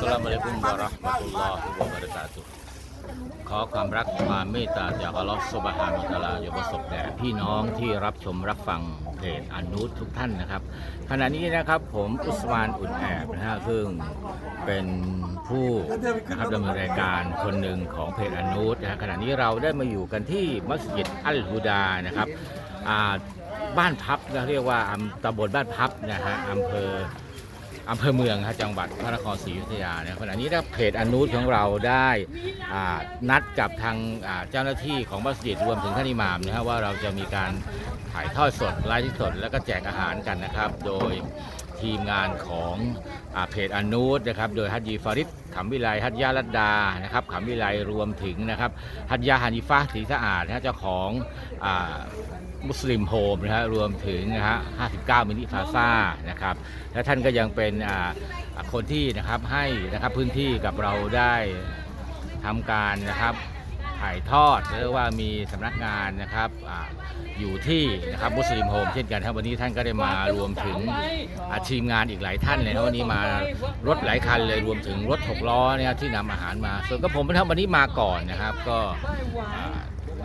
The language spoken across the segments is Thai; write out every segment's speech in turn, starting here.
สลามอะลัยกุมวะราะห์มะตุลลอฮิวะบะเราะกาตุฮ์ขอความรักความเมตตาจากอัลลอฮฺซุบฮานะฮูวะตะอาลาอยู่ประสบแด่พี่น้องที่รับชมรับฟังเพจอนุทุกท่านนะครับ ขณะนี้นะครับผมอุสมานอุ่นแอบนะฮะซึ่งเป็นผู้นะครับดำเนินรายการคนหนึ่งของเพจอนุนะฮะขณะนี้เราได้มาอยู่กันที่มัสยิดอัลฮุดานะครับอ่าบ้านพับนะเรียกว่าอำตำบลบ้านพับนะฮะอำเภอ อำเภอเมืองครับจังหวัดพระนครศรีอยุธยาเนี่ยขณะนี้นะเพจอนุของเราได้อ่านัดกับทางอ่าเจ้าหน้าที่ของมัสยิดรวมถึงท่านอิหม่ามนะฮะว่าเราจะมีการถ่ายทอดสดไลฟ์สด แล้วก็แจกอาหารกันนะครับ โดย ทีมงานของอเพจอนุนะครับ โดยฮัจยีฟาริดขำวิไลฮัจยาลัดดานะครับขำวิไลรวมถึงนะครับฮัจยาฮานิฟะสีสะอาดนะเจ้าของมุสลิมโฮมนะฮะรวมถึงนะฮะ 59 มินิพาซ่านะครับ และท่านก็ยังเป็นคนที่นะครับให้นะครับพื้นที่กับเราได้ทำการนะครับ ถ่ายทอดเรียกว่ามีสำนักงานนะครับออยู่ที่นะครับมุสลิมโฮมเช่นกันครับวันนี้ท่านก็ได้มารวมถึงอาทีมงานอีกหลายท่านเลยนะวันนี้มารถหลายคันเลยรวมถึงรถหกล้อเนี่ยที่นำอาหารมา ส่วนก็ผมนะครับวันนี้มาก่อนนะครับก็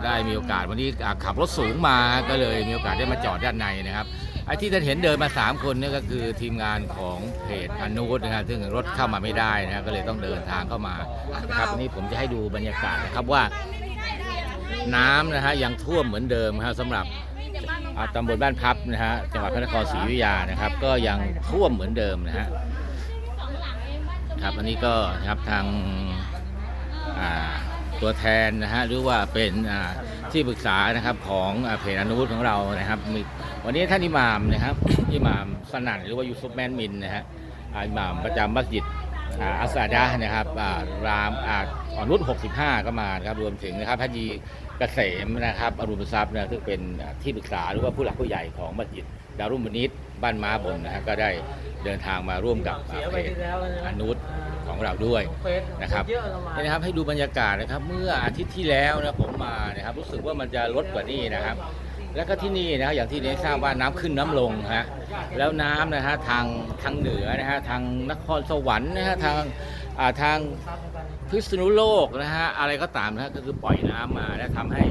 ได้มีโอกาสวันนี้ขับรถสูงมาก็เลยมีโอกาสได้มาจอดด้านในนะครับ ไอ้ที่ท่านเห็นเดินมา 3 คนนี่ก็คือทีมงานของเพจอนุวุฒนะครับซึ่งรถเข้ามาไม่ได้นะก็เลยต้องเดินทางเข้ามานะครับวันนี้ผมจะให้ดูบรรยากาศนะครับว่า น้ำนะฮะยังท่วมเหมือนเดิมครับสำหรับอ่าตำบลบ้านพับนะฮะจังหวัดพระนครศรีอยุธยานะครับ ก็ยังท่วมเหมือนเดิมนะฮะครับอันนี้ก็นะครับทางอ่าตัวแทนนะฮะหรือว่าเป็นอ่าที่ปรึกษานะครับของอ่าเพจอนุวุฒของเรานะครับมี วันนี้ท่านอิหม่ามนะครับอิหม่ามสนั่นหรือว่ายูซุฟแมนมินนะฮะอิหม่ามประจำมัสยิดอัสซาดะนะครับรามอาอ่อนนุช65ก็มาครับรวมถึงนะครับพัจีเกษมนะครับอรุณทรัพย์นะซึ่งเป็นที่ปรึกษาหรือว่าผู้หลักผู้ใหญ่ของมัสยิดดารุมบนิตบ้านม้าบนนะฮะก็ได้เดินทางมาร่วมกับอาเพจอนุษของเราด้วยนะครับนี่นะครับให้ดูบรรยากาศนะครับ เมื่ออาทิตย์ที่แล้วนะผมมานะครับรู้สึกว่ามันจะลดกว่านี้นะครับ แล้วก็ที่นี่นะอย่างที่ได้ทราบว่าน้ำขึ้นน้ำลงฮะแล้วน้ำนะฮะทางทางเหนือนะฮะทางนครสวรรค์นะฮะทางอ่าทางพิษณุโลกนะฮะอะไรก็ตามนะฮะก็คือปล่อยน้ำมาแล้วทำให้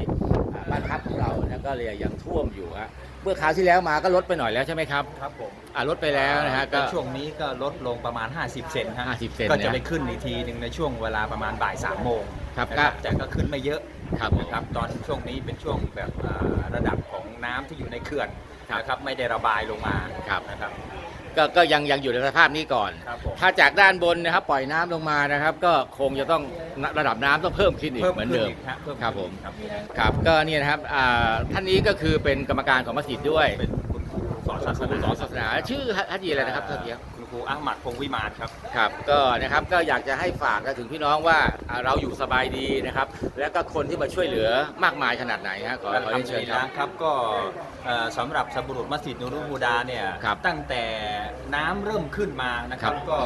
อ่าบ้านพักของเรานะก็เลยยังท่วมอยู่ฮะเมื่อคราวที่แล้วมาก็ลดไปหน่อยแล้วใช่ไหมครับครับผมอ่าลดไปแล้วนะฮะก็ในช่วงนี้ก็ลดลงประมาณ 50 เซนฮะ50เซนก็จะนะไปขึ้นอีกทีหนึ่งในช่วงเวลาประมาณบ่ายสามโมงครับนะก็แต่ก็ขึ้นไม่เยอะครับผมนะครับตอนช่วงนี้เป็นช่วงแบบอ่าระดับของ น้ำที่อยู่ในเขื่อนครับนะครับไม่ได้ระบายลงมาครับ นะครับ ก็ก็ยังยังอยู่ในสภาพนี้ก่อน ครับผม ถ้าจากด้านบนนะครับปล่อยน้ำลงมานะครับ ก็คงจะต้องระดับน้ำต้องเพิ่มขึ้นอีกเพิ่มเหมือนขึ้นเดิมอีกฮะเพิ่มครับขึ้นผมอีกครับครับก็เนี่ยนะครับอ่าท่านนี้ก็คือเป็นกรรมการของมัสยิดด้วยเป็นคุณครูสอนศาสครูนา สอนศาสนาชื่อฮัจยีอะไรนะครับท่านเดียว คุณครูอาหมัดพงศ์วิมานครับ ครับก็นะครับก็อยากจะให้ฝากถึงพี่น้องว่าอ่าเราอยู่สบายดีนะครับ แล้วก็คนที่มาช่วยเหลือมากมายขนาดไหนฮะขอขอเรียนเชิญครับครับก็เอ่อสำหรับสับบุรุษมัสยิดนูรุฮูดาเนี่ยครับตั้งแต่น้ำเริ่มขึ้นมานะครับ ครับก็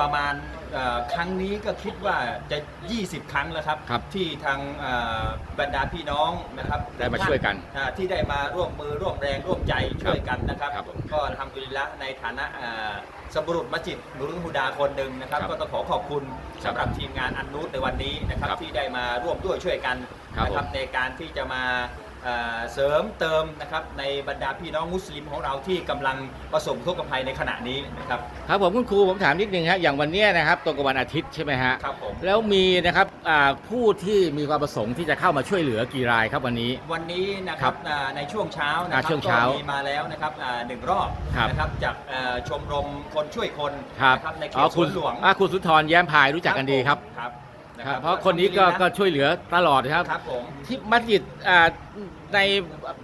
ประมาณเอ่อครั้งนี้ก็คิดว่าจะ 20 ครั้งแล้วครับ ครับที่ทางเอ่อบรรดาพี่น้องนะครับได้มาช่วยกันอ่าที่ได้มาร่วมมือร่วมแรงร่วมใจช่วยกันนะครับ ครับผมก็ทำดุลิลละในฐานะเอ่อ สับบุรุษมัสยิดนูรุฮูดาคนหนึ่งนะครับ ครับก็ต้องขอขอบคุณครับสำหรับทีมงานอันนูตในวันนี้นะครับครับที่ได้มาร่วมด้วยช่วยกันครับนะครับผมในการที่จะมา เอ่อเสริมเติมนะครับในบรรดาพี่น้องมุสลิมของเราที่กำลังประสบทุกข์ภัยในขณะนี้นะครับครับผมคุณครูผมถามนิดนึงฮะอย่างวันเนี้ยนะครับตรงกับวันอาทิตย์ใช่ไหมฮะครับผมแล้วมีนะครับอ่าผู้ที่มีความประสงค์ที่จะเข้ามาช่วยเหลือกี่รายครับวันนี้ วันนี้นะคครัรับบอ่าในช่วงเช้านะครัอ่าช่วงเช้าก็มีมาแล้วนะครับอ่าหนึ่งรอบครับนะครับจากเอ่อชมรมคนช่วยคนครับนะครับในเขอ๋อตสคุวณนหลวงอ่าคุณสุนทรแย้มพายรู้จักกันดีครับ ครับนะคครัรับบเพราะคนนี้ก็ก็ช่วยเหลือตลอดครับ ครับผม ที่มัสยิดอ่าใน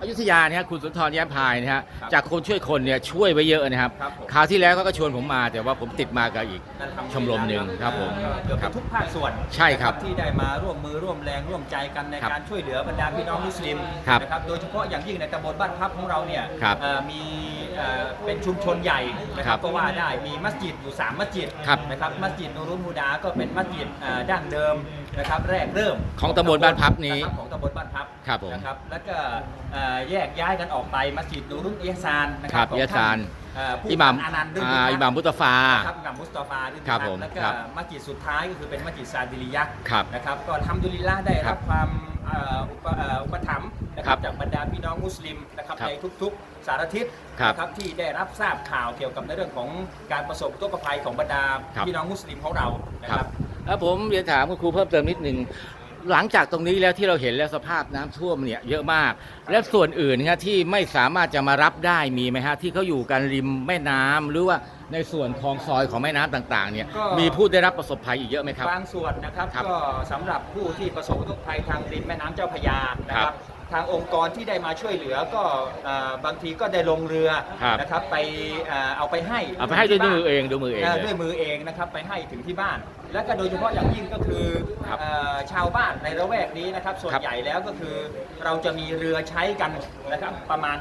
อยุธยาเนี่ยฮะคุณสุนทรแย้มพายนะฮะครับจากคนช่วยคนเนี่ยช่วยไว้เยอะนะครับครับผม คราวที่แล้วเขาก็ชวนผมมาแต่ว่าผมติดมากับอีกนั่นทำชมรมหนึ่งครับผมเอ่อเกือบครัจะบทุกภาคส่วนใช่ครับนะที่ได้มาร่วมมือร่วมแรงร่วมใจกันในครับการช่วยเหลือบรรดาพี่น้องมุสลิมครับนะครับโดยเฉพาะอย่างยิ่งในตำบลบ้านพับของเราเนี่ยครับเอ่อมี เอ่อเป็นชุมชนใหญ่นะคครัรับบก็ว่าได้มีมัสยิดอยู่ 3 มัสยิดครับนะครับมัสยิดนูรุนฮูดาก็เป็นมัสยิดเอ่อดั้งเดิมนะครับแรกเริ่มของตำบลบ้านพับนี้ะครับของตำบลบ้านพับครับผมนะครับแล้วก็เอ่อแยกย้ายกันออกไปมัสยิดนูรุนเอียซานนะคครัรับบของเอียซาน ท่เอ่อผู้อิหม่ามอานันต์รื่นอ่าพิทักษ์อิหม่ามมุตฟา ครับอิหม่ามมุสตาฟารื่นพิครัทับกผมษ์แล้วก็ครับ มัสยิดสุดท้ายก็คือเป็นมัสยิดซาดิลิยะห์ ครับ นะครับก็ทำดุลิลละห์ได้ครัรับบความเอ่ออุปเอ่ออุปถัมภ์ นะคครัรับบจากบรรดาพี่น้องมุสลิมนะครับครับในทุกๆ สารทิศครับนะครับที่ได้รับทราบข่าวเกี่ยวกับในเรื่องของการประสบอุทกภัยของบรรดาครับพี่น้องมุสลิมของเรานะคครัรับบแล้วผมเรียนถามคุณครูเพิ่มเติมนิดนึงหลังจากตรงนี้แล้วที่เราเห็นแล้วสภาพน้ำท่วมเนี่ยเยอะมาก และส่วนอื่นนะที่ไม่สามารถจะมารับได้มีไหมฮะที่เขาอยู่กันริมแม่น้ำหรือว่าในส่วนคลองซอยของแม่น้ำต่างๆเนี่ยก็มีผู้ได้รับประสบภัยอีกเยอะไหมครับบางส่วนนะครับครับก็สำหรับผู้ที่ประสบอุทกภัยทางริมแม่น้ำเจ้าพระยานะคครัรับบ ทางองค์กรที่ได้มาช่วยเหลือก็เอ่อบางทีก็ได้ลงเรือครับ นะครับไปเอ่อเอาไปให้เอาไปให้ด้วยที่มือบ้านเองด้วยมือเองเอ่อเลยด้วยมือเองนะครับไปให้ถึงที่บ้าน และก็โดยเฉพาะอย่างยิ่งก็คือครับ เอ่อชาวบ้านในระแวกนี้นะครับ ส่วนครับใหญ่แล้วก็คือเราจะมีเรือใช้กันนะครับประมาณ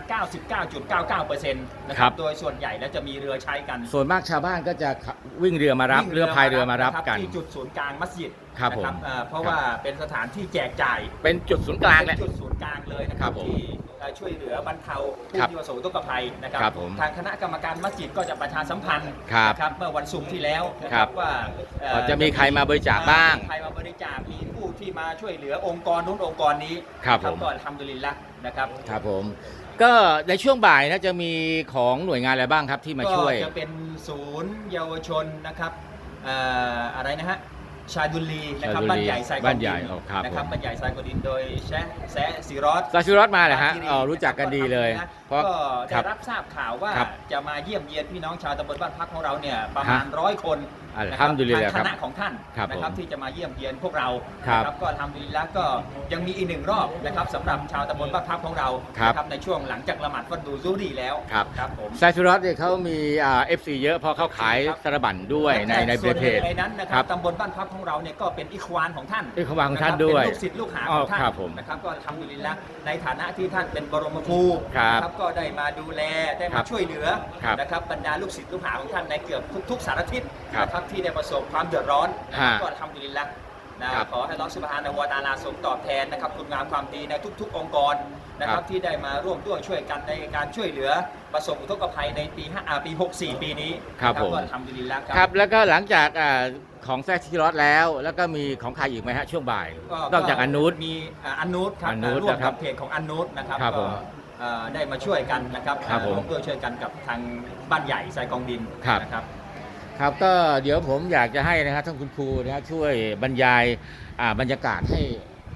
99.99%นะคครัรับบโดยส่วนใหญ่แล้วจะมีเรือใช้กัน ส่วนมากชาวบ้านก็จะขับวิ่งเรือมารับวิ่งเรือพายเรือมารับะคกันที่จุดศูนย์กลางมัสยิดครับนะผมเอ่อเพราะครับว่าเป็นสถานที่แจกจ่ายเป็นจุดศูนย์กลางแหเป็ละนจุดศูนย์กลางเลยนะคครัรับบผมที่เอ่อ ช่วยเหลือบรรเทาผู้ครับที่ประสบอุทกภัยนะครับ ครับผมทางคณะกรรมการมัสยิดก็จะประชาสัมพันธ์ครับนะครับเมื่อวันศุกร์ที่แล้วนะคครัรับบ ว่าเอ่อจะมีใครมาบริจาคบ้างใครมาบริจาคมีผู้ที่มาช่วยเหลือองค์กรนู้นองค์กรนี้ครับนะผม ก็ทำดุลิลละห์นะครับ ครับผม ก็ในช่วงบ่ายนะจะมีของหน่วยงานอะไรบ้างครับที่มาช่วย ก็จะเป็นศูนย์เยาวชนนะครับเอ่ออะไรนะฮะ ชาดุลีนะครับชาดุลีบ้านใหญ่ไซกอบ้านใหญ่ดินอ๋อครับนะครับผม บ้านใหญ่ไซกอดินโดยแชะแซะซีรอสซาชิรอดมาเหรอฮะที่อ๋อรู้จักกันดีเลยนะ เพราะก็คได้รับ รับทราบข่าวว่าครับจะมาเยี่ยมเยียนพี่น้องชาวตำบลบ้านพักของเราเนี่ยประมาณร้อยคนอัลนะคฮัรับมดุลิลทางลาห์คครับณะของท่านครับนะครับผมที่จะมาเยี่ยมเยียนพวกเราครับนะก็ทำดุลิลละห์ก็ยังมีอีกหนึ่งรอบนะครับสำหรับชาวตำบลบ้านพักของเราครับ นะครับในช่วงหลังจากละหมาดฟันดูซูรีแล้วครับครับผมซาชิรอดเนี่ยเขามีอ่าเอฟซีเยอะเพราะเขาขายสารบัญด้วยในในส่วนเพจในนั้นนะคครัรับบตำบลบ้านพักของเราเนี่ยก็เป็นอิควานของท่านอิควานของท่านะครับเป็ด้วยลูกศิษย์ลูกหาอ๋ขอองท่านครับผมนะครับก็ทำดุลิลละห์ในฐานะที่ท่านเป็นบรมครูครับ นะก็ได้มาดูแลได้ครัมาบช่วยเหลือครับนะครับบรรดาลูกศิษย์ลูกหาของท่านในเกือบทุก ๆ สารทิศครับนะครับที่ได้ประสบความเดือดร้อนนะครับฮะก็ทำดุลิลละห์นะครับ ขอให้อัลลอฮฺสุบฮานะฮูวะตะอาลาทรงตอบแทนนะครับคุณงามความดีในทุก ๆ องค์กรนะคครัรับบที่ได้มาร่วมด้วยช่วยกันในการช่วยเหลือประสบอุทกภัยในปีห้าอ่าปี 64 ปีนี้ครับนะผม ก็ทำดุลิลละห์ครับแล้วก็หลังจากอ่าของแซชิรอดแล้ว แล้วก็มีของใครอีกไหมฮะช่วงบ่ายนอกจากอันนูตมีอ่าอันนูตครับอันนูตร่วมนะครักับบเพจของอันนูตนะครับครับผก็มเอ่อ ได้มาช่วยกันนะครับครับผมร่วมด้วยช่วยกันกับทางบ้านใหญ่สายกองดินครับนะครับ ครับก็เดี๋ยวผมอยากจะให้นะครับท่านคุณครูนะครับช่วยบรรยายอ่าบรรยากาศให้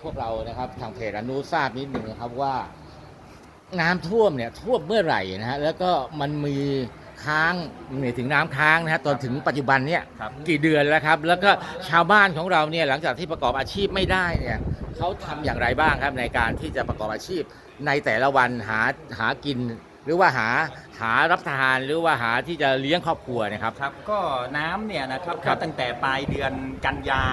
พวกเรานะครับ ทางเพจอนุทราบนิดหนึ่งนะครับว่า น้ำท่วมเนี่ยท่วมเมื่อไหร่นะฮะแล้วก็มันมีค้างหมายถึงน้ำค้างนะฮะตอนถึงปัจจุบันเนี่ยครับ กี่เดือนแล้วครับ แล้วก็ชาวบ้านของเราเนี่ยหลังจากที่ประกอบอาชีพไม่ได้เนี่ยเขาทำอย่างไรบ้างครับในการที่จะประกอบอาชีพ ในแต่ละวันหาหากิน หรือว่าหาหารับทานหรือว่าหาที่จะเลี้ยงครอบครัวนะครับ ครับก็น้ำเนี่ยนะครับครัก็บ ตั้งแต่ปลายเดือนกันยา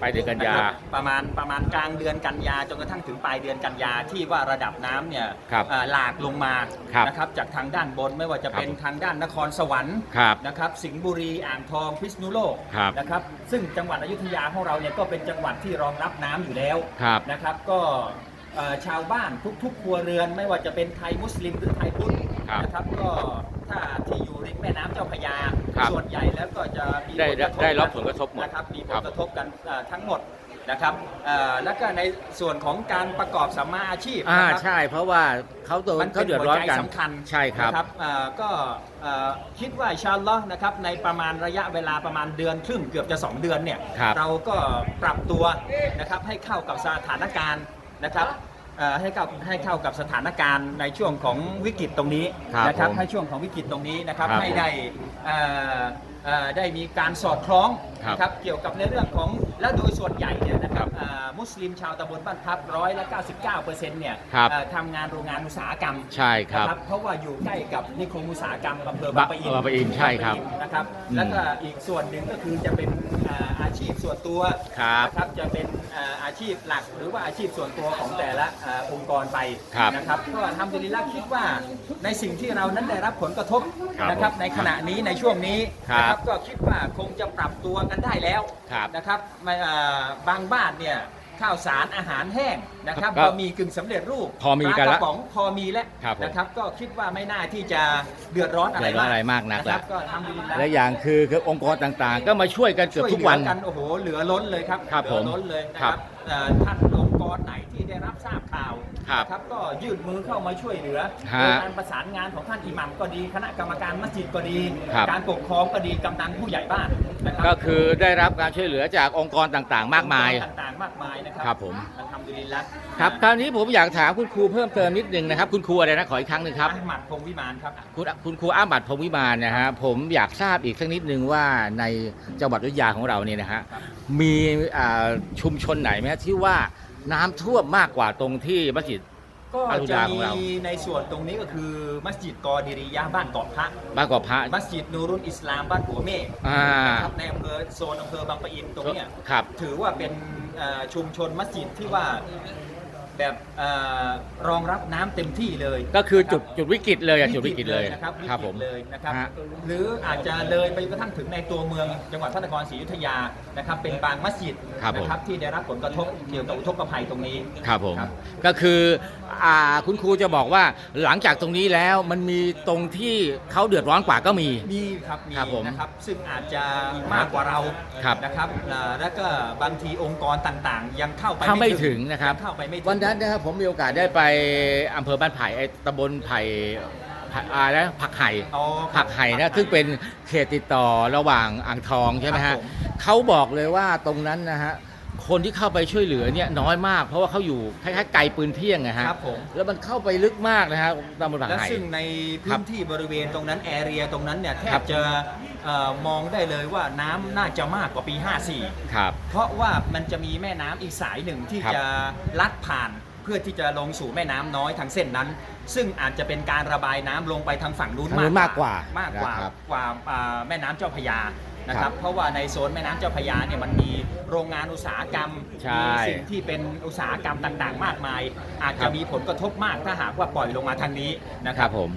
ไปเดือนกันยาะครับประมาณประมาณกลางเดือนกันยาจนกระทั่งถึงปลายเดือนกันยาที่ว่าระดับน้ำเนี่ยครับเอ่อหลากลงมาครับนะครับจากทางด้านบนไม่ว่าจะเป็นครับ ทางด้านนครสวรรค์ครับ นะครับสิงห์บุรีอ่างทองพิษณุโลกครับ นะครับซึ่งจังหวัดอยุธยาของเราเนี่ยก็เป็นจังหวัดที่รองรับน้ำอยู่แล้ว ครับ นะครับก็เอ่อชาวบ้านทุกๆ ครัวเรือน ไม่ว่าจะเป็นไทยมุสลิมหรือไทยพุทธครับนะครับก็ถ้าที่อยู่ริมแม่น้ำเจ้าพระยา ครับส่วนใหญ่แล้วก็จะมีได้ผลกระทบได้รับผลกระทบหมดนะครับมีผครัลบ กระทบกันเอ่อทั้งหมดนะครับเอ่อแล้วก็ในส่วนของการประกอบสัมมาอาชีพอ่านะครับ ใช่ เพราะว่าเขาโดนมันเขาเป็นเดือดหัวร้อนใจกันสำคัญใช่ครับ นะเอ่อก็เอ่อคิดว่าอินชาอัลลอฮ์นะครับในประมาณระยะเวลาประมาณเดือนครึ่งเกือบจะ 2 เดือนเนี่ยครับเราก็ปรับตัวนะครับให้เข้ากับสถานการณ์นะครับ เอ่อให้เข้าให้เข้ากับสถานการณ์ในช่วงของวิกฤตตรงนี้ครับนะครับผมให้ช่วงของวิกฤตตรงนี้นะครับครับให้ได้เอ่อเอ่อได้มีการสอดคล้องครับนะครับเกี่ยวกับในเรื่องของและโดยส่วนใหญ่เนี่ยนะครัครับบเอ่อมุสลิมชาวตำบลบ้านพับร้อยละ99เปอร์เซ็นต์เนี่ยครับ เอ่อทำงานโรงงานอุตสาหกรรม ใช่ครับ นะเพราะว่าอยู่ใกล้กับนิคมอุตสาหกรรมอำเภอบาบางปะอินบางปะอินใช่ครับนะครับ อืมแล้วก็อีกส่วนหนึ่งก็คือจะเป็นอ่า อาชีพส่วนตัวครับนะครับจะเป็นอ่าอาชีพหลักหรือว่าอาชีพส่วนตัวของแต่ละอ่าองค์กรไปครับนะครับก็ทำดุลิลละห์คิดว่าในสิ่งที่เรานั้นได้รับผลกระทบครับนะครับผมในขณะนี้ในช่วงนี้ครับนะครับก็คิดว่าคงจะปรับตัวกันได้แล้วครับนะครับไม่อ่าบางบ้านเนี่ย ข้าวสารอาหารแห้งนะครับก็บะหมี่กึ่งสำเร็จรูปพอมีกันปลาละกระป๋องพอมีแล้วครับผม นะครับ ก็คิดว่าไม่น่าที่จะเดือดร้อนอะไรเดือดร้อนอะไรมากนักนะครับละก็ทำดีแล้วและอย่างคือคือองค์กรต่างๆ ก็มาช่วยกันเกือบทุกวัน ช่ยเหลือกันโอ้โหเหลือล้นเลยครับครับเหลือผมล้นเลยนะคครัรับบเอ่อท่านองค์กรไหนที่ได้รับทราบข่าว ครับนะครับก็ยื่นมือเข้ามาช่วยเหลือฮะโดยการประสานงานของท่านอิหมัมก็ดีคณะกรรมการมัสยิดก็ดี ครับ การปกครองก็ดีกำนันผู้ใหญ่บ้านนะครัก็คือได้รับการช่วยเหลือจากองค์กรต่างๆ มากมายองค์กรต่างๆมากมายนะครัครับผม อัลฮัมดุลิลละครับคราวนี้ผมอยากถามคุณครูเพิ่มเติมนิดนึงนะครับ คุณครูอะไรนะขออีกครั้งหนึ่งครับอาหมัดพงษ์วิมานครับ คุณคุณครูอ้าบัตรพรหมวิมานนะฮะผมอยากทราบอีกสักนิดนึงว่าในจังหวัดอยุธยาของเราเนี่ยนะฮะครับ มีอ่าชุมชนไหนไหมฮะที่ว่า น้ำท่วมมากกว่าตรงที่มัสยิด ก็อารุจะดาของเรามีในส่วนตรงนี้ก็คือมัสยิดกอดิริยะห์บ้านเกาะพระบ้านกว่าพระ มัสยิดนูรุนอิสลามบ้านหัวเมฆอ่า นะครับในอำเภอโซนอำเภอบางปะอินตรงเนี้ยครับ ถือว่าเป็นเอ่อชุมชนมัสยิดที่ว่า แบบเอ่อรองรับน้ำเต็มที่เลยก็คือจุดนะจุดวิกฤตเลยรับอะจุดวิกฤตเลยนะครับวิครับกผฤม ตเลยนะครับฮะ หรืออาจจะเลยไปกระทั่งถึงในตัวเมือง จังหวัดพระนครศรีอยุธยานะครับเป็นบางมัสยิดครับผม นะครับที่ได้รับผลกระทบเกี่ยวกับอุทกภัยตรงนี้ ครับผม ครับก็คือ อ่าคุณครูจะบอกว่าหลังจากตรงนี้แล้วมันมีตรงที่เขาเดือดร้อนกว่าก็มี มีครับมีครับผมนะครับซึ่งอาจจะมากกว่าเราครับ นะครับอ่าแล้วก็บางทีองค์กรต่างๆ ยังเข้าไปเข้าไม่ถึงนะครับยังเข้าไปไม่ถึง วันนั้นนะครับผมมีโอกาสได้ไปอำเภอบ้านไผ่ไอ้ตำบลไผ่ผักอะไรนะผักไห่ อ๋อผักไห่นะซึ่งเป็นเขตติดต่อระหว่างอ่างทองใช่ไหมครัฮะบผม เขาบอกเลยว่าตรงนั้นนะฮะ คนที่เข้าไปช่วยเหลือเนี่ยน้อยมาก เพราะว่าเขาอยู่คล้ายๆไกลปืนเที่ยงนะฮะครับผม แล้วมันเข้าไปลึกมากนะฮะตำบลผักและไห่ซึ่งในครัพื้บนที่บริเวณตรงนั้นแอเรียตรงนั้นเนี่ยแทครับ บจะเอ่อมองได้เลยว่าน้ำน่าจะมากกว่าปีครับ54เพราะว่ามันจะมีแม่น้ำอีกสายหนึ่งที่ครับจะลัดผ่านเพื่อที่จะลงสู่แม่น้ำน้อยทางเส้นนั้น ซึ่งอาจจะเป็นการระบายน้ำลงไปทางฝั่งนู้นทางนู้นมากกว่ามากกว่านะครับ กว่าอ่าแม่น้ำเจ้าพระยา นะคครัรับบเพราะว่าในโซนแม่น้ำเจ้าพระยาเนี่ยมันมีโรงงานอุตสาหกรรมใช่ มีสิ่งที่เป็นอุตสาหกรรมต่างๆ มากมาย อาจครัจะบมีผลกระทบมากถ้าหากว่าปล่อยลงมาทางนี้นะคครัรับบผม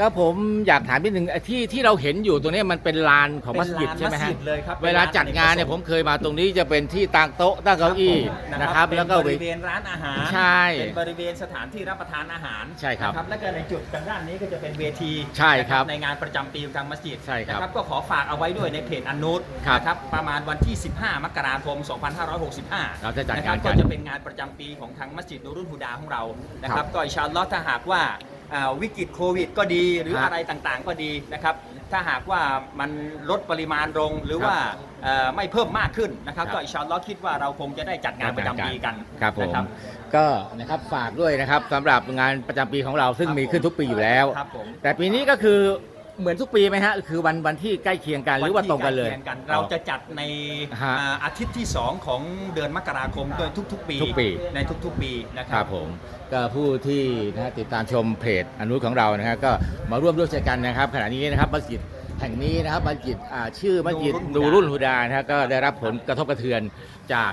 ก็ผมอยากถามนิดนึงไอ้ที่ที่เราเห็นอยู่ตรงเนี้ยมันเป็นลานของมัสยิดใช่ไหมเป็นลานมัฮะสยิดเลยครับเวลาจัดงานเนี่ยผมเคยมาตรงนี้จะเป็นที่ตั้งโต๊ะตั้งเก้าอี้นะครับเป็นแล้วก็บเวริเวณร้านอาหารใช่เป็นบริเวณสถานที่รับประทานอาหารใช่ครับนะแล้วก็ในจุดทางด้านนี้ก็จะเป็นเวทีใช่ครับนะในงานประจำปีของทางมัสยิดใช่ครับนะก็ขอฝากเอาไว้ด้วยในเพจอันนูตครับนะครับประมาณวันที่ 15 มกราคม 2565เราจะจัดนะคงารันบกัก็นจะเป็นงานประจำปีของทางมัสยิดนูรุนฮูดาของเรานะคครัรับบก็อินชาอัลลอฮ์ถ้าหากว่า อ่าวิกฤตโควิด ก็ดีหรือฮะอะไรต่างๆ ก็ดีนะครับ ถ้าหากว่ามันลดปริมาณลงหรือครับว่าเอ่อไม่เพิ่มมากขึ้นนะครับ ครับ ก็อินชาอัลลอฮ์คิดว่าเราคงจะได้จัดงานประจำปีกันครับผมนะครับก็นะครับฝากด้วยนะครับสำหรับงานประจำปีของเราซึ่งครับมีขึ้นทุกปีอยู่แล้ว ครับผม แต่ปีนี้ก็คือ เหมือนทุกปีไหมฮะ คือวันวันที่ใกล้เคียงกันหรือว่าตรงกันเลยวัที่ใกเราจะจัดในฮะ อ่าอาทิตย์ที่ 2 ของเดือนมกราคมโดยทุก ๆ ปีทุกปี ในทุกๆปีนะคครัรับ บผมก็ผู้ที่นะฮะติดตามชมเพจอนุของเรานะฮะก็มาร่วมด้วยช่วยกันนะครับ ขณะนี้นะครับมัสยิดแห่งนี้นะครับมัสยิดอ่าชื่อมัสยิดนูนูรุรุ่นนฮูฮูดาดานะฮะก็ได้รับผลกระทบกระเทือนจาก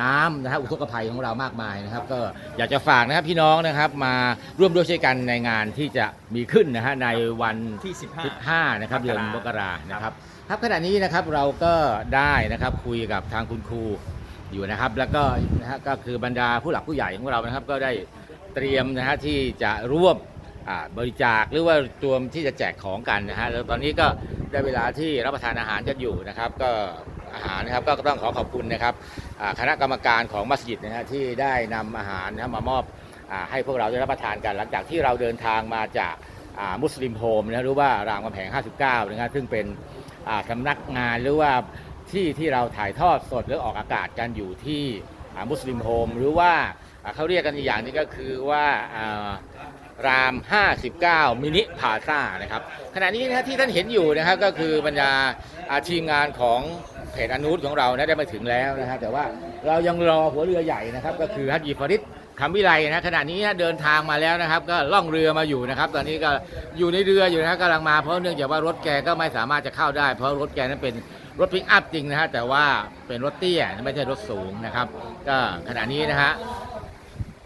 น้ำนะฮะอุทกภัยของเรามากมายนะครับ ก็อยากจะฝากนะครับพี่น้องนะครับมาร่วมด้วยช่วยกันในงานที่จะมีขึ้นนะฮะในวันที่ 15 15นะครับมกราเดือนมกรานะครับครับขณะนี้นะครับเราก็ได้นะครับคุยกับทางคุณครูอยู่นะครับ แล้วก็นะฮะก็คือบรรดาผู้หลักผู้ใหญ่ของเรานะครับ ก็ได้เตรียมนะฮะที่จะร่วมอ่าบริจาคหรือว่าตัวมที่จะแจกของกันนะฮะแล้วตอนนี้ก็ได้เวลาที่รับประทานอาหารกันอยู่นะครับ ก็ อาหารนะครับก็ต้องขอขอบคุณนะครับคณะกรรมการของมัสยิดนะฮะที่ได้นำอาหารนะมามอบอให้พวกเราได้รับประทานกัน หลังจากที่เราเดินทางมาจากมุสลิมโฮมนะหรือว่ารามคำแหง59 นะครับซึ่งเป็นสำนักงานหรือว่าที่ที่เราถ่ายทอดสดหรือออกอากาศกันอยู่ที่มุสลิมโฮมหรือว่าเขาเรียกกันอีกอย่างนึงก็คือว่าอ่าราม 59 มินิพาซ่านะครับขณะนี้นะที่ท่านเห็นอยู่นะครับก็คือบรรดาอาทีมงานของ เพจอนุสของเรานะได้มาถึงแล้วนะฮะแต่ว่าเรายังรอหัวเรือใหญ่นะครับ ก็คือฮัจญีฟริดคำวิไลนะขณะนี้เดินทางมาแล้วนะครับ ก็ล่องเรือมาอยู่นะครับ ตอนนี้ก็อยู่ในเรืออยู่นะครับกำลังมาเพราะเนื่องจากว่ารถแกก็ไม่สามารถจะเข้าได้ เพราะรถแกนั้นเป็นรถพิกอัพจริงนะฮะแต่ว่าเป็นรถเตี้ยไม่ใช่รถสูงนะครับ ก็ขณะนี้นะฮะ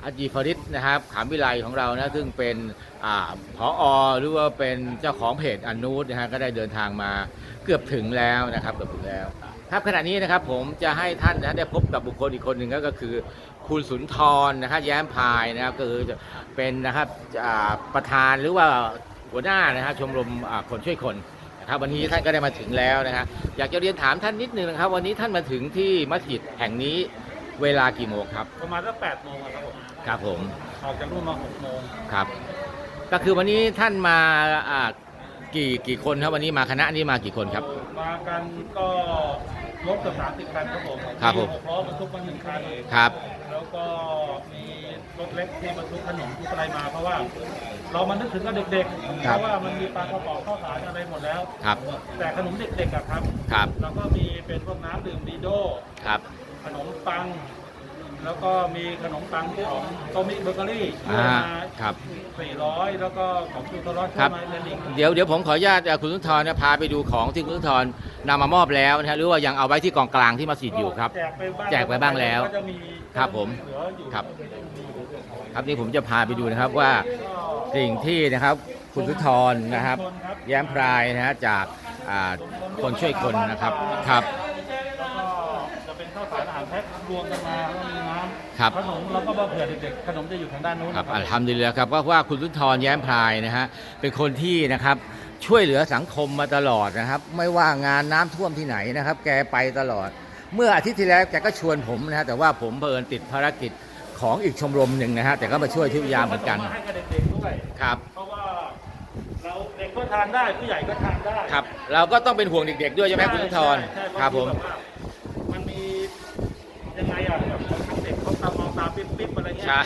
อาจีฟริดนะครับขามวิไลของเรานะซึ่งเป็นอผออหรือว่าเป็นเจ้าของเพจอนูตนะฮะก็ได้เดินทางมาเกือบถึงแล้วนะครับเกือบถึงแล้ว ครับขณะนี้นะครับผมจะให้ท่านนะได้พบกับบุคคลอีกคนหนึ่งก็คือ คุณสุนทรนะครับแย้มพายนะครับก็คือจะเป็นนะครับอ่าประธานหรือว่าหัวหน้านะครับชมรมอ่าคนช่วยคนนะครับวันนี้ท่านก็ได้มาถึงแล้วนะครับอยากจะเรียนถามท่านนิดนึงนะครับ วันนี้ท่านมาถึงที่มัสยิดแห่งนี้เวลากี่โมงครับประมาณสักแปดโมงอะครับผมครับผมออกจากนู่นมาหกโมงครับ ก็คือวันนี้ท่านมาอ่ากี่กี่คนครับวันนี้มาคณะนี้มากี่คนครับ มากันก็ รถเกือบสามสิบคันครับผมครับผมหกล้อบรรทุกมาหนึ่งคันครับ แล้วก็มีรถเล็กที่บรรทุกขนมทุกอะไรมาเพราะว่า เรามันนึกถึงกับเด็กๆ เพราะว่ามันมีปลากระป๋องข้าวสารอะไรหมดแล้วครับ แต่ขนมเด็กๆอะครับครับ แล้วก็มีเป็นพวกน้ำดื่มดีโดครับ ขนมปัง แล้วก็มีขนมปังของโตมิเบเกอรี่ช่วยอ่ามาครับ สี่ร้อยแล้วก็ของคุณตลอดช่ครัวยบมาเรนอีกเดี๋ยวเดี๋ยวผมขออนุญาตเอ่อคุณสุนทรเนี่ยพาไปดูของที่คุณสุนทรนำมามอบแล้วนะฮะหรือว่ายังเอาไว้ที่กองกลางที่มัสยิดอยู่ครับ แจกไปบ้างแจกไปบ้างแล้วก็จะมีครับผมเหลืออยู่ครับ ครับนี่ผมจะพาไปดูนะครับว่าสิ่งที่นะครับคุณสุนทรนะครับ แย้มพรายนะฮะจากอ่าคนช่วยคนนะครับครับ แล้วก็จะเป็นข้าวสารอาหารแพ็ครวมกันมาแล้วก็มีน้ครับำขนมแล้วก็มาเผื่อเด็กๆขนมจะอยู่ทางด้านนู้นครับนะอัลฮัมดุลิลละครับก็ว่าคุณสุนทรแย้มพรายนะฮะเป็นคนที่นะครับช่วยเหลือสังคมมาตลอดนะครับ ไม่ว่างานน้ำท่วมที่ไหนนะครับ แกไปตลอด เมื่ออาทิตย์ที่แล้วแกก็ชวนผมนะฮะแต่ว่าผมเพิ่นติดภารกิจของอีกชมรมหนึ่งนะฮะแต่ก็มาช่วยทุกยามเหมือนกันาให้กับเด็กๆด้วยครับ เพราะว่าเราเด็กก็ทานได้ผู้ใหญ่ก็ทานได้ครับ เราก็ต้องเป็นห่วงเด็กๆด้วยใช่ไหมคุณสุนทรใช่ครับผม เพาะว่ามันมี ยังไงอะแบบบางครั้งเด็กเขาตามองตาปิ๊บๆอะไรเงี้ยใช่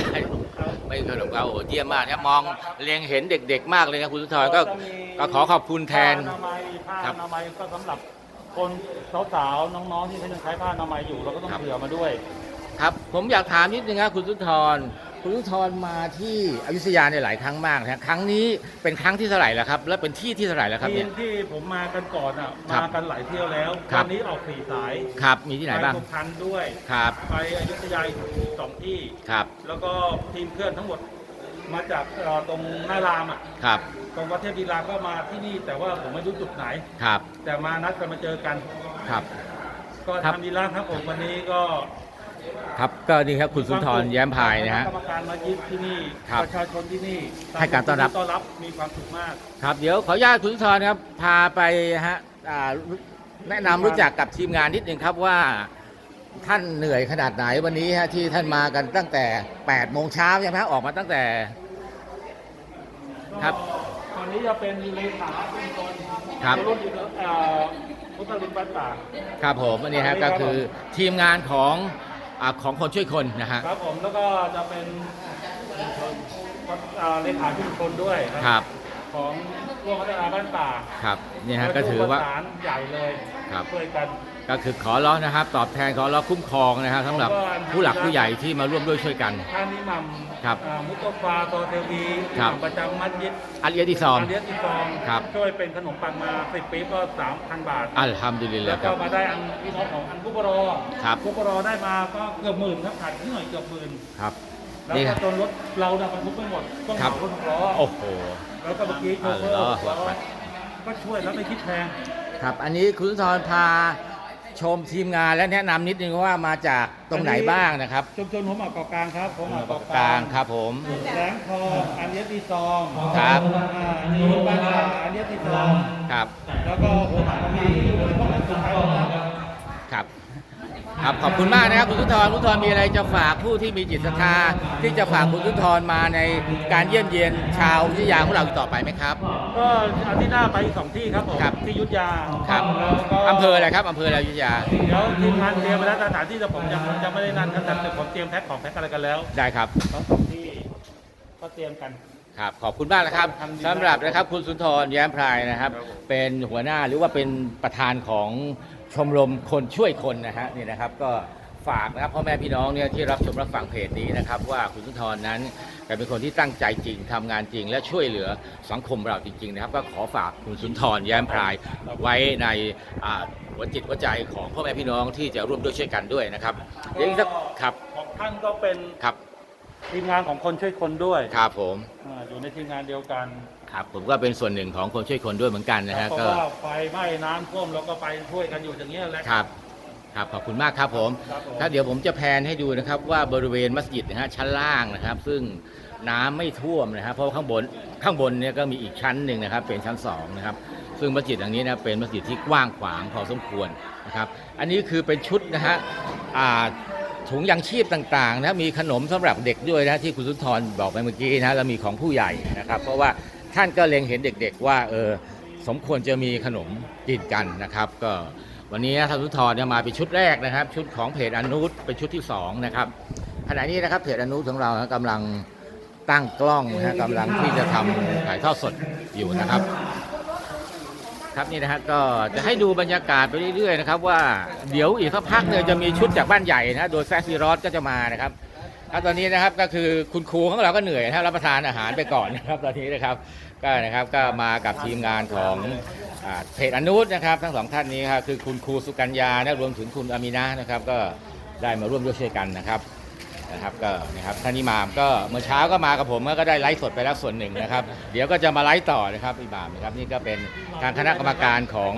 เขาไม่ขนมเขาโอ้เยี่ยมมากนะมองเล็งเห็นเด็ก ๆ มากเลยนะคุณสุนทรก็จะมีก็ขอขอบคุณแทน ผ้าอนามัยผ้าครัอบนามัยก็สำหรับคนสาวๆน้องๆที่เขายังใช้ผ้าอนามัยอยู่เราก็ต้องครับ เผื่อมาด้วย ครับ ผมอยากถามนิดนึงครับคุณสุนทร คุณสุนทรมาที่อยุธยาในยหลายครั้งมากนะครั้งนี้เป็นครั้งที่เท่าไหร่แล้วครับ และเป็นที่ที่เท่าไหร่แล้วครับทีเนี่ย มที่ผมมากันก่อนอะครับมากันหลายเที่ยวแล้วครับวันนี้ออกสี่สายครับมีที่ไหนบ้าง ปสุพรรณด้วย ครับ ไปอยุธยาอีกสองที่ ครับ แล้วก็ทีมเพื่อนทั้งหมดมาจากเอ่อตรงหน้ารามอะครับ ตรงวัดเทพดีลาก็มาที่นี่ แต่ว่าผมไม่รู้จุดไหน ครับ แต่มานัดกันมาเจอกัน ครับ ก็ครับ ทำดีแล้วครับผมวันนี้ก็ ครับก็นี่ครับคุณสุนทรแย้มพายนะฮะ กรรมการมายิดที่นี่ครับประชาชนที่นี่ให้การต้อนรับ ต้อนรับมีความสุขมาก ครับเดี๋ยวขออนุญาตคุณสุนทรครับพาไปฮะอ่าแนะนำรู้จักกับทีมงานนิดนึงครับว่าท่านเหนื่อยขนาดไหนวันนี้ฮะที่ท่านมากันตั้งแต่8โมงเช้าใช่ไหมฮะออกมาตั้งแต่ ครับ ตอนนี้จะเป็นเลขาเป็นคนครับ รุ่นอยู่เอ่อพุทธลินบ้านป่าครับผมอันนี้ฮะก็คือทีมงานของ อาของคนช่วยคนนะฮะ ครับผมแล้วก็จะเป็นเอ่อเลขาชุมชนด้วยครับ ของร่วมพัฒนาบ้านป่าครับนี่ฮะก็ถือว่า ประสานใหญ่เลยครับ ช่วยกันก็คือขอร้องนะครับ ตอบแทนขอร้องคุ้มครองนะครับสำหรับผู้หลักผู้ใหญ่ที่มาร่วมด้วยช่วยกัน ท่านนิมัม ครับอ่ามุตตฟาตอเทวีครับ ประจำมัสยิดอัลเอียดิซอม อันเดียติฟองครับ ช่วยเป็นขนมปังมาสิบปีก็สามพันบาท อัลฮัมดุลิลแล้ละวคก็รับ มาได้อันพี่น้องของอันกุบรอครับกุบรอได้มาก็เกือบหมื่นครับขาดนิดหน่อยเกือบหมื่นครับ แล้วนี่คก็รับจนรถเราเนี่ยบรรทุกไม่หมดต้องครับเหมารถหกล้อโอ้โห แล้วก็เมื่อกี้โชเฟออัลลอฮฺร์อักบัร ก็ช่วยแล้วไม่คิดแพง ครับ อันนี้คุณสุนทรพา ชมทีมงานและแนะนำนิดนึงว่ามาจากตรงไหนบ้างนะครับชุมชนผมอะเกาะกลางครับผมอะเกาะกลางครับผม แหลงทองอันเดียตีซองครับ อ่านี่บ้านป่าอันเดียตีซอง ครับ แล้วก็ผมอะมีพวกนั้นสุดท้ายแล้วนะครับ ครับ ครับขอบคุณมากนะครับคุณสุนทรคุณสุนทรมีอะไรจะฝากผู้ที่มีจิตศรัทธาที่จะฝากคุณสุนทรมาในการเยี่ยมเยียนชาววิทยาของเราอีกต่อไปไหมครับ ก็อาทิตย์หน้าไปอีกสองที่ครับผมครับ ที่อยุทธยาครับแล้วก็อำเภออะไรครับอำเภออะไรอยุธยาเดี๋ยวทีมงานเตรียมไปแล้วสถานที่แต่ผมยังยังไม่ได้นั่นครับแต่ผมเตรียมแพ็คของแพ็คอะไรกันแล้วได้ครับ ทั้งสองที่ก็เตรียมกัน ครับขอบคุณมากนะครับทำดีมากสำหรับนะครับคุณสุนทรแย้มพรายนะครับครับผมเป็นหัวหน้าหรือว่าเป็นประธานของ ชมรมคนช่วยคนนะฮะนี่นะครับก็ฝากนะครับพ่อแม่พี่น้องเนี่ยที่รับชมรับฟังเพจนี้นะครับ ว่าคุณสุนทรนั้นแกเป็นคนที่ตั้งใจจริงทำงานจริง และช่วยเหลือสังคมเราจริง ๆ นะครับ ก็ขอฝากคุณสุนทรแย้มพรายไว้ในอ่าหัวจิตหัวใจของพ่อแม่พี่น้องที่จะร่วมด้วยช่วยกันด้วยนะครับเดี๋ยวอีกสักครับของท่านก็เป็นครับทีมงานของคนช่วยคนด้วยครับผมอ่าอยู่ในทีมงานเดียวกัน ครับผมก็เป็นส่วนหนึ่งของคนช่วยคนด้วยเหมือนกันนะฮะเพราะก็ว่าไฟไหม้น้ำท่วมแล้วก็ไปช่วยกันอยู่อย่างเงี้ยแหละ ครับครับขอบคุณมากครับผม ครับเดี๋ยวผมจะแพนให้ดูนะครับว่าบริเวณมัสยิดนะฮะชั้นล่างนะครับ ซึ่งน้ำไม่ท่วมนะครับเพราะข้างบนข้างบนเนี่ยก็มีอีกชั้นหนึ่งนะครับ เป็นชั้นสองนะครับ ซึ่งมัสยิดหลังนี้นะเป็นมัสยิดที่กว้างขวางพอสมควรนะครับ อันนี้คือเป็นชุดนะฮะอ่า ถุงยังชีพต่างๆนะมีขนมสำหรับเด็กด้วยนะที่คุณสุนทรบอกไปเมื่อกี้นะแล้วมีของผู้ใหญ่นะครับ เพราะว่า ท่านก็เล็งเห็นเด็ก ๆ ว่าเออสมควรจะมีขนมกินกันนะครับ ก็วันนี้ท่านสุนทรเนี่ยมาเป็นชุดแรกนะครับ ชุดของเพจอนุชเป็นชุดที่สองนะครับขณะนี้นะครับเพจอนุชของเรานะกำลังตั้งกล้องนะฮะกำลังที่จะทำถ่ายทอดสดอยู่นะครับ ครับนี่นะฮะก็จะให้ดูบรรยากาศไปเรื่อยๆนะครับว่าเดี๋ยวอีกสักพักเนี่ยจะมีชุดจากบ้านใหญ่นะฮะโดยแซซีรอสก็จะมานะครับ ครับตอนนี้นะครับก็คือคุณครูของเราก็เหนื่อยนะฮะรับประทานอาหารไปก่อนนะครับตอนนี้นะครับก็นะครับก็มากับทีมงานของอ่าเพจอนุษนะครับ ทั้งสองท่านนี้ครับคือคุณครูสุกัญญานะรวมถึงคุณอามีนานะครับก็ได้มาร่วมด้วยช่วยกันนะครับ นะครับก็นะครับท่านอิหมามก็เมื่อเช้าก็มากับผมก็ได้ไลฟ์สดไปแล้วส่วนหนึ่งนะครับ เดี๋ยวก็จะมาไลฟ์ต่อนะครับอิหมามนะครับนี่ก็เป็นทางคณะกรรมการของ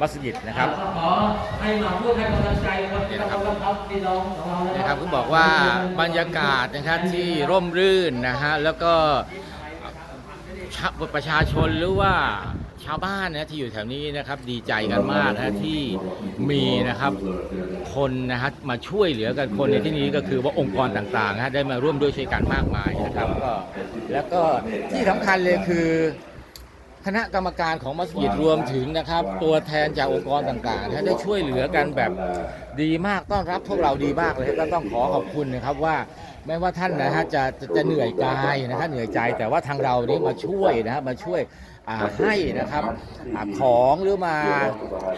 มัสยิดนะครับขอให้มาพูดให้กำลังใจคนนี่ที่นะครับเราครับพี่น้องของเรานะนะคครัรับบผมบอกว่าบรรยากาศนะครับที่ร่มรื่นนะฮะแล้วก็ชาวประชาชนหรือว่า ชาวบ้านนะที่อยู่แถวนี้นะครับดีใจกันมากนะที่มีนะครับคนนะฮะมาช่วยเหลือกันคนในที่นี้ก็คือว่าองค์กรต่างๆนะฮะได้มาร่วมด้วยช่วยกันมากมายนะครับก็แล้วก็ที่สำคัญเลยคือ คณะกรรมการของมัสยิดรวมถึงนะครับ ตัวแทนจากองค์กรต่างๆนะได้ช่วยเหลือกันแบบดีมากต้อนรับพวกเราดีมากเลยก็ต้องขอขอบคุณนะครับว่าแม้ว่าท่านนะฮะจะจะจะเหนื่อยกายนะครับเหนื่อยใจแต่ว่าทางเรานี้มาช่วยนะครับมาช่วย ให้นะครับอาของหรือมา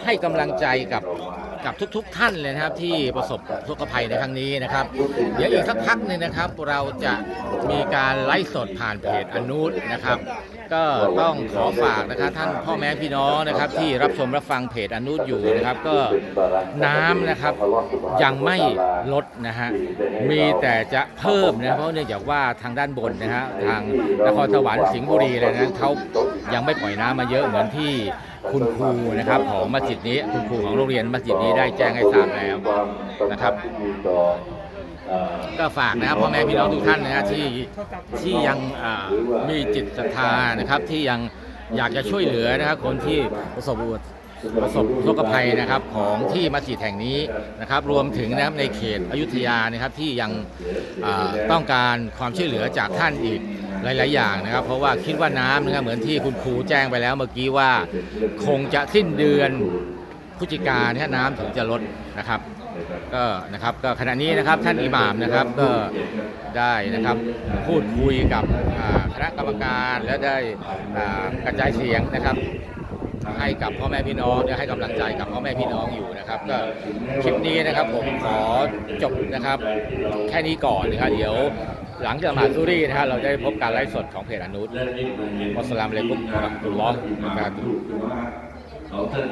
ให้กำลังใจกับกับทุก ๆ ท่านเลยนะครับ ที่ประสบทุกภัยในครั้งนี้นะครับ เดี๋ยวอีกสักพักหนึงนะครับ เราจะมีการไลฟ์สดผ่านเพจอนุษนะครับ ก็ต้องขอฝากนะครับท่านพ่อแม่พี่น้องนะครับ ที่รับชมรับฟังเพจอนุอยู่นะครับ ก็น้ำนะครับยังไม่ลดนะฮะมีแต่จะเพิ่มนะเพราะเนื่องจากว่าทางด้านบนนะฮะทางนครสวรรค์สิงห์บุรีเลยนะเขายังไม่ปล่อยน้ำมาเยอะเหมือนที่คุณครูนะครับของมัสยิดนี้คุณครูของโรงเรียนมัสยิดนี้ได้แจ้งให้ทราบแล้วนะครับ ก็ฝากนะครับพ่อแม่พี่น้องทุกท่านนะฮะที่ที่ยังมีจิตศรัทธานะครับที่ยังอยากจะช่วยเหลือนะครับคนที่ประสบอุบัติประสบอุทกภัยนะครับของที่มัสยิดแห่งนี้นะครับ รวมถึงนะครับในเขตอยุธยานะครับที่ยังต้องการความช่วยเหลือจากท่านอีกหลาย ๆ อย่างนะครับ เพราะว่าคิดว่าน้ำนะครับเหมือนที่คุณครูแจ้งไปแล้วเมื่อกี้ว่า คงจะสิ้นเดือนพฤศจิกาเนี่ยน้ำถึงจะลดนะครับ ก็นะครับก็ขณะนี้นะครับท่านอิหม่ามนะครับก็ได้นะครับพูดคุยกับอ่าคณะกรรมการและได้อ่ากระจายเสียงนะครับให้กับพ่อแม่พี่น้องเนี่ยให้กำลังใจกับพ่อแม่พี่น้องอยู่นะครับ ก็คลิปนี้นะครับผมขอจบนะครับ แค่นี้ก่อนนะครับเดี๋ยวหลังจากมาซูรี่นะครับเราได้พบการไลฟ์สดของเพจอนุษวัสสลามอะลัยกุมวะเราะห์มะตุลลอฮ์วะบะเราะกาตุฮ์